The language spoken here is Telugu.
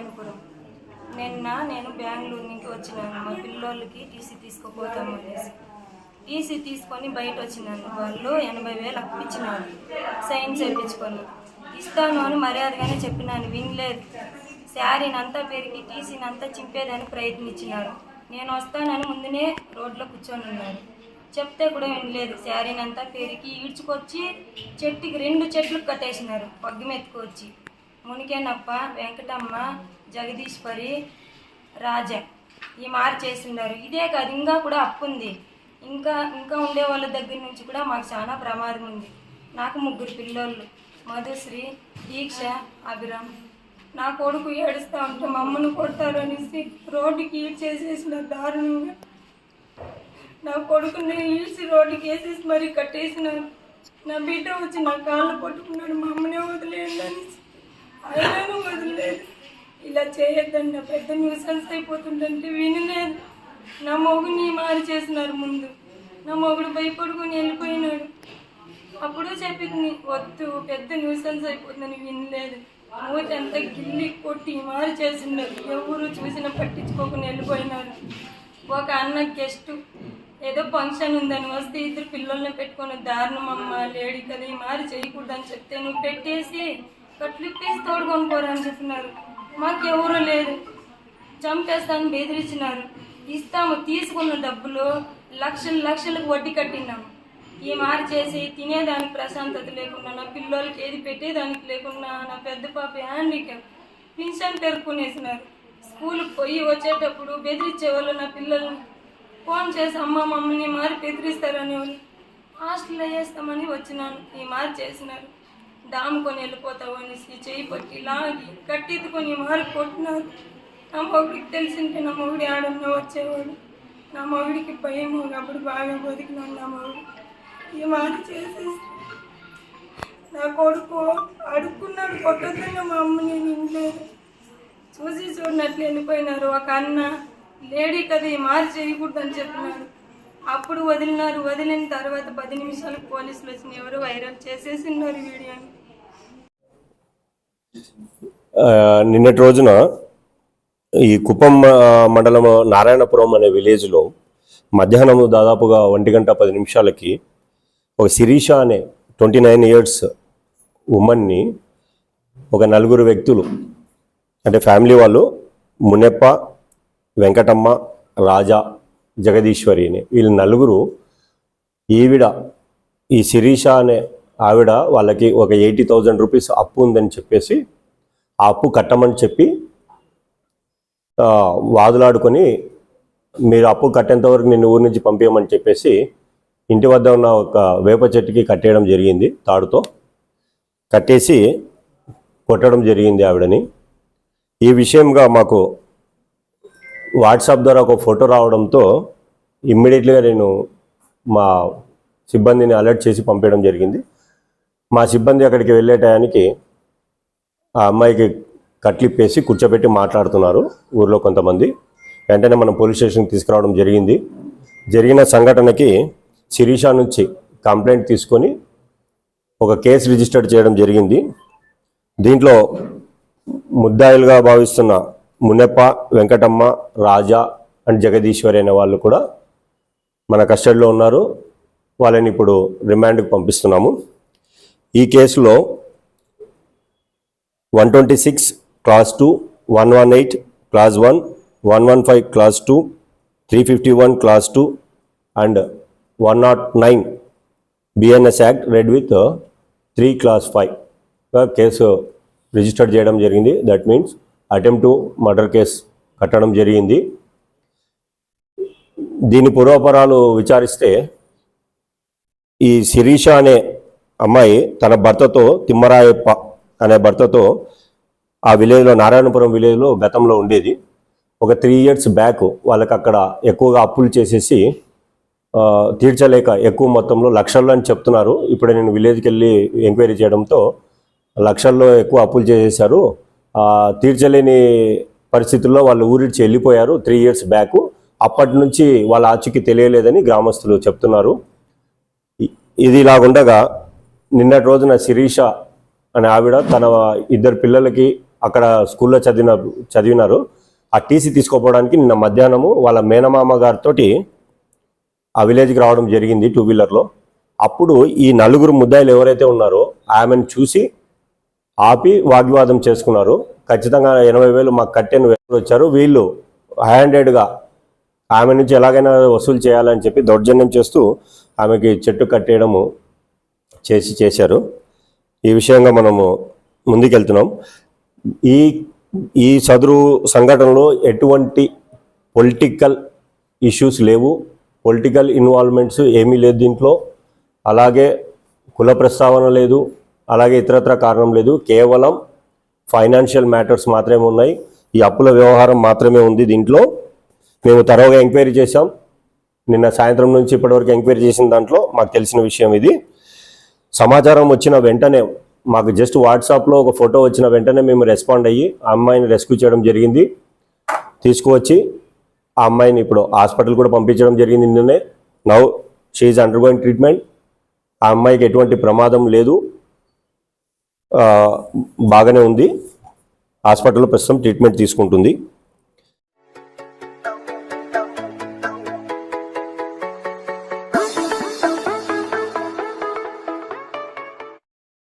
నారాయణపురం. నిన్న నేను బెంగళూరు నుంచి వచ్చినాను. మా పిల్లోళ్ళకి టీసీ తీసుకోపోతాము అనేసి. టీసీ తీసుకొని బయట వచ్చినాను. వాళ్ళు ఎనభై వేలు అప్పించినారు. సైన్ చేయించుకొని ఇస్తాను అని మర్యాదగానే చెప్పినాను. వినలేదు. శారీని అంతా పెరిగి టీసీని అంతా చింపేదని ప్రయత్నించినారు. నేను వస్తానని ముందునే రోడ్లో కూర్చొని ఉన్నాను. చెప్తే కూడా వినలేదు. శారీని అంతా పెరిగి ఈడ్చుకొచ్చి చెట్టుకి రెండు చెట్లు కట్టేసినారు. పగ్గిమెత్తుకొచ్చి. మునికేనప్ప వెంకటమ్మ జగదీశ్వరి రాజా ఈ మారు చేస్తున్నారు ఇదే కాదు ఇంకా కూడా అప్పు ఉంది. ఇంకా ఇంకా ఉండే వాళ్ళ దగ్గర నుంచి కూడా మాకు చాలా ప్రమాదం ఉంది. నాకు ముగ్గురు పిల్లోళ్ళు మధుశ్రీ దీక్ష అభిరామ్. నా కొడుకు ఏడుస్తూ ఉంటే మా అమ్మను కొడతారు అనేసి రోడ్డుకి ఈడ్ చేసేసిన దారుణంగా నా కొడుకుని ఈడ్చి రోడ్డుకి వేసేసి మరీ కట్టేసినారు. నా బిడ్డ వచ్చి నా కాళ్ళు పట్టుకున్నాడు మా అమ్మనే వదిలేయండి అనేసి. అయినాను వదిలేదు ఇలా చేయొద్దండి నా పెద్ద న్యూసెన్స్ అయిపోతుందంటే వినలేదు. నా మొగుని మారి చేసినారు ముందు. నా మొగుడు భయపడుకుని వెళ్ళిపోయినాడు. అప్పుడు చెప్పింది వద్దు పెద్ద న్యూసెన్స్ అయిపోతుందని వినలేదు. మూతి అంతా గిల్లి కొట్టి మారి చేసినారు ఎవరు చూసినా పట్టించుకోకుండా వెళ్ళిపోయినారు. ఒక అన్న గెస్ట్ ఏదో ఫంక్షన్ ఉందని వస్తే ఇద్దరు పిల్లల్ని పెట్టుకుని దారుణం అమ్మ లేడీ కదా ఈ మారి చేయకూడదని చెప్తే నువ్వు పెట్టేసి కట్లిప్పేసి తోడుకొని పోరా చెప్పినారు. మాకెవరూ లేరు. లేదు చంపేస్తాను బెదిరించినారు. ఇస్తాము తీసుకున్న డబ్బులు లక్షలు లక్షలకు వడ్డీ కట్టినాము. ఈ మారి చేసి తినేదానికి ప్రశాంతత లేకుండా నా పిల్లలకి ఏది పెట్టేదానికి లేకుండా నా పెద్ద పాప హ్యాండిక్యాప్ పింఛన్ పేర్కొనేసినారు స్కూల్కి పోయి వచ్చేటప్పుడు బెదిరించేవాళ్ళు నా పిల్లల్ని ఫోన్ చేసి అమ్మ మమ్మల్ని మారి బెదిరిస్తారని వాళ్ళు హాస్టల్లో వేస్తామని వచ్చినాను. ఈ మారి చేసినారు. దాముకొని వెళ్ళిపోతావు అనేసి చేయి పట్టి లాగి కట్టెత్తుకొని మారు కొట్టినారు. నా మొగుడికి తెలిసింటే నా మొగుడి ఆడన్నా వచ్చేవాడు. నా మొగుడికి భయం అప్పుడు బాగా బతికినాను నా మొగుడు. ఈ మాట చేసేసి నా కొడుకు అడుక్కున్నాడు కొట్టొద్దని మా అమ్మ నేను ఇంట్లేదు చూసి చూడనట్లు వెళ్ళిపోయినారు. ఒక అన్న లేడీ కదా ఈ మారి చేయకూడదని చెప్పినారు అప్పుడు వదిలినారు. వదిలిన తర్వాత పది నిమిషాలకు పోలీసులు వచ్చిన ఎవరు వైరల్ చేసేసిన్నారు వీడియోని. నిన్నటి రోజున ఈ కుప్పం మండలం నారాయణపురం అనే విలేజ్లో మధ్యాహ్నం దాదాపుగా ఒంటి గంట పది నిమిషాలకి ఒక శిరీష అనే ట్వంటీ నైన్ ఇయర్స్ ఉమెన్ని ఒక నలుగురు వ్యక్తులు అంటే ఫ్యామిలీ వాళ్ళు మునెప్ప వెంకటమ్మ రాజా జగదీశ్వరి అని వీళ్ళు నలుగురు ఈవిడ ఈ శిరీష అనే ఆవిడ వాళ్ళకి ఒక ఎయిటీ థౌజండ్ రూపీస్ అప్పు ఉందని చెప్పేసి ఆ అప్పు కట్టమని చెప్పి వాదులాడుకొని మీరు అప్పు కట్టేంత వరకు నేను ఊరి నుంచి పంపించమని చెప్పేసి ఇంటి వద్ద ఉన్న ఒక వేప చెట్టుకి కట్టేయడం జరిగింది తాడుతో. కట్టేసి కొట్టడం జరిగింది ఆవిడని. ఈ విషయంగా మాకు వాట్సాప్ ద్వారా ఒక ఫోటో రావడంతో ఇమ్మీడియట్లీగా నేను మా సిబ్బందిని అలర్ట్ చేసి పంపించడం జరిగింది. మా సిబ్బంది అక్కడికి వెళ్ళే టయానికి ఆ అమ్మాయికి కట్లిప్పేసి కూర్చోబెట్టి మాట్లాడుతున్నారు ఊర్లో కొంతమంది. వెంటనే మనం పోలీస్ స్టేషన్కి తీసుకురావడం జరిగింది. జరిగిన సంఘటనకి శిరీష నుంచి కంప్లైంట్ తీసుకొని ఒక కేసు రిజిస్టర్ చేయడం జరిగింది. దీంట్లో ముద్దాయిలుగా భావిస్తున్న మునెప్ప వెంకటమ్మ రాజా అండ్ జగదీశ్వరి అనే వాళ్ళు కూడా మన కస్టడీలో ఉన్నారు. వాళ్ళని ఇప్పుడు రిమాండ్కి పంపిస్తున్నాము. ఈ కేసులో one twenty six clause two one one eight clause one one one five clause two three fifty one clause two and one not nine BNS act read with three clause five case register చేయడం జరిగింది. That means attempt to murder case కట్టడం జరిగింది. దీని పూర్వపరాలు విచారిస్తే ఈ శిరీష అనే అమ్మాయి తన భర్తతో తిమ్మరాయప్ప అనే భర్తతో ఆ విలేజ్లో నారాయణపురం విలేజ్లో గతంలో ఉండేది. ఒక త్రీ ఇయర్స్ బ్యాక్ వాళ్ళకి అక్కడ ఎక్కువగా అప్పులు చేసేసి తీర్చలేక ఎక్కువ మొత్తంలో లక్షల్లో అని చెప్తున్నారు. ఇప్పుడు నేను విలేజ్కి వెళ్ళి ఎంక్వైరీ చేయడంతో లక్షల్లో ఎక్కువ అప్పులు చేసేసారు తీర్చలేని పరిస్థితుల్లో వాళ్ళు ఊరిడ్చి వెళ్ళిపోయారు త్రీ ఇయర్స్ బ్యాక్ అప్పటి నుంచి వాళ్ళ ఆచూకీ తెలియలేదని గ్రామస్తులు చెప్తున్నారు. ఇది ఇలాగుండగా నిన్నటి రోజున శిరీష అనే ఆవిడ తన ఇద్దరు పిల్లలకి అక్కడ స్కూల్లో చదివిన చదివినారు. ఆ టీసీ తీసుకోపోవడానికి నిన్న మధ్యాహ్నము వాళ్ళ మేనమామ గారితో ఆ విలేజ్కి రావడం జరిగింది టూ వీలర్లో. అప్పుడు ఈ నలుగురు ముద్దాయిలు ఎవరైతే ఉన్నారో ఆమెను చూసి ఆపి వాగ్వాదం చేసుకున్నారు. ఖచ్చితంగా ఎనభై వేలు మాకు కట్టెను వచ్చారు వీళ్ళు హ్యాండెడ్గా ఆమె నుంచి ఎలాగైనా వసూలు చేయాలని చెప్పి దౌర్జన్యం చేస్తూ ఆమెకి చెట్టు కట్టేయడము చేసి చేశారు. ఈ విషయంగా మనము ముందుకెళ్తున్నాం. ఈ ఈ చదురు సంఘటనలో ఎటువంటి పొలిటికల్ ఇష్యూస్ లేవు. పొలిటికల్ ఇన్వాల్వ్మెంట్స్ ఏమీ లేదు దీంట్లో. అలాగే కుల ప్రస్తావన లేదు. అలాగే ఇతరత్ర కారణం లేదు. కేవలం ఫైనాన్షియల్ మ్యాటర్స్ మాత్రమే ఉన్నాయి. ఈ అప్పుల వ్యవహారం మాత్రమే ఉంది దీంట్లో. మేము తరోగా ఎంక్వైరీ చేశాం. నిన్న సాయంత్రం నుంచి ఇప్పటివరకు ఎంక్వైరీ చేసిన దాంట్లో మాకు తెలిసిన విషయం ఇది. సమాచారం వచ్చిన వెంటనే మాకు జస్ట్ వాట్సాప్లో ఒక ఫోటో వచ్చిన వెంటనే మేము రెస్పాండ్ అయ్యి ఆ అమ్మాయిని రెస్క్యూ చేయడం జరిగింది. తీసుకువచ్చి ఆ అమ్మాయిని ఇప్పుడు హాస్పిటల్ కూడా పంపించడం జరిగింది నిన్ననే. నౌ షీఈ్ అండర్గోయింగ్ ట్రీట్మెంట్ ఆ అమ్మాయికి ఎటువంటి ప్రమాదం లేదు. బాగానే ఉంది. హాస్పిటల్లో ప్రస్తుతం ట్రీట్మెంట్ తీసుకుంటుంది.